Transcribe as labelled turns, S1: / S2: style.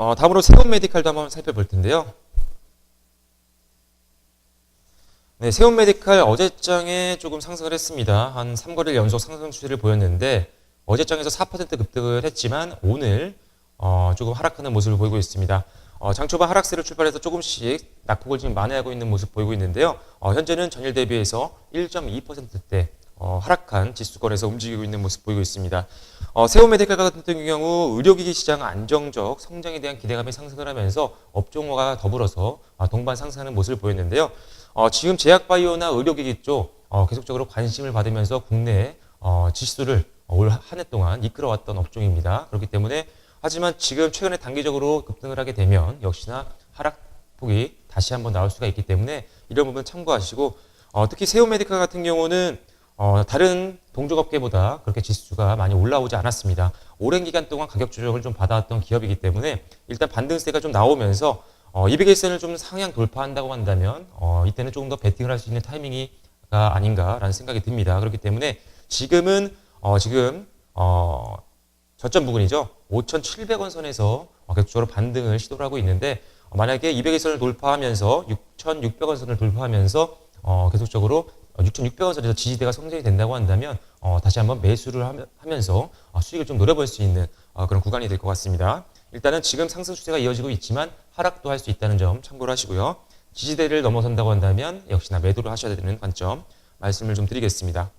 S1: 어, 다음으로 세운 메디칼도 한번 살펴볼 텐데요. 네, 세운 메디칼 어제장에 조금 상승을 했습니다. 한 3거래일 연속 상승 추세를 보였는데 어제장에서 4% 급등을 했지만 오늘 어, 조금 하락하는 모습을 보이고 있습니다. 어, 장 초반 하락세를 출발해서 조금씩 낙폭을 지금 만회하고 있는 모습 보이고 있는데요. 어, 현재는 전일 대비해서 1.2%대 어, 하락한 지수권에서 움직이고 있는 모습 보이고 있습니다. 어, 세오메디칼 같은 경우 의료기기 시장 안정적 성장에 대한 기대감이 상승을 하면서 업종화가 더불어서 아, 동반 상승하는 모습을 보였는데요. 어, 지금 제약바이오나 의료기기 쪽 어, 계속적으로 관심을 받으면서 국내 어, 지수를 올 한 해 동안 이끌어왔던 업종입니다. 그렇기 때문에 하지만 지금 최근에 단기적으로 급등을 하게 되면 역시나 하락폭이 다시 한번 나올 수가 있기 때문에 이런 부분 참고하시고 어, 특히 세오메디칼 같은 경우는 어, 다른 동족업계보다 그렇게 지수가 많이 올라오지 않았습니다. 오랜 기간 동안 가격 조정을 좀 받아왔던 기업이기 때문에 일단 반등세가 좀 나오면서 어, 200일선을 좀 상향 돌파한다고 한다면 어, 이때는 조금 더 베팅을 할 수 있는 타이밍이가 아닌가라는 생각이 듭니다. 그렇기 때문에 지금은 어, 지금 어, 저점 부근이죠. 5,700원 선에서 어, 계속적으로 반등을 시도를 하고 있는데 어, 만약에 200일선을 돌파하면서 6,600원 선을 돌파하면서 어, 계속적으로 6,600원 선에서 지지대가 성장이 된다고 한다면 어, 다시 한번 매수를 하면- 하면서 어, 수익을 좀 노려볼 수 있는 어, 그런 구간이 될 것 같습니다. 일단은 지금 상승 추세가 이어지고 있지만 하락도 할 수 있다는 점 참고를 하시고요. 지지대를 넘어선다고 한다면 역시나 매도를 하셔야 되는 관점 말씀을 좀 드리겠습니다.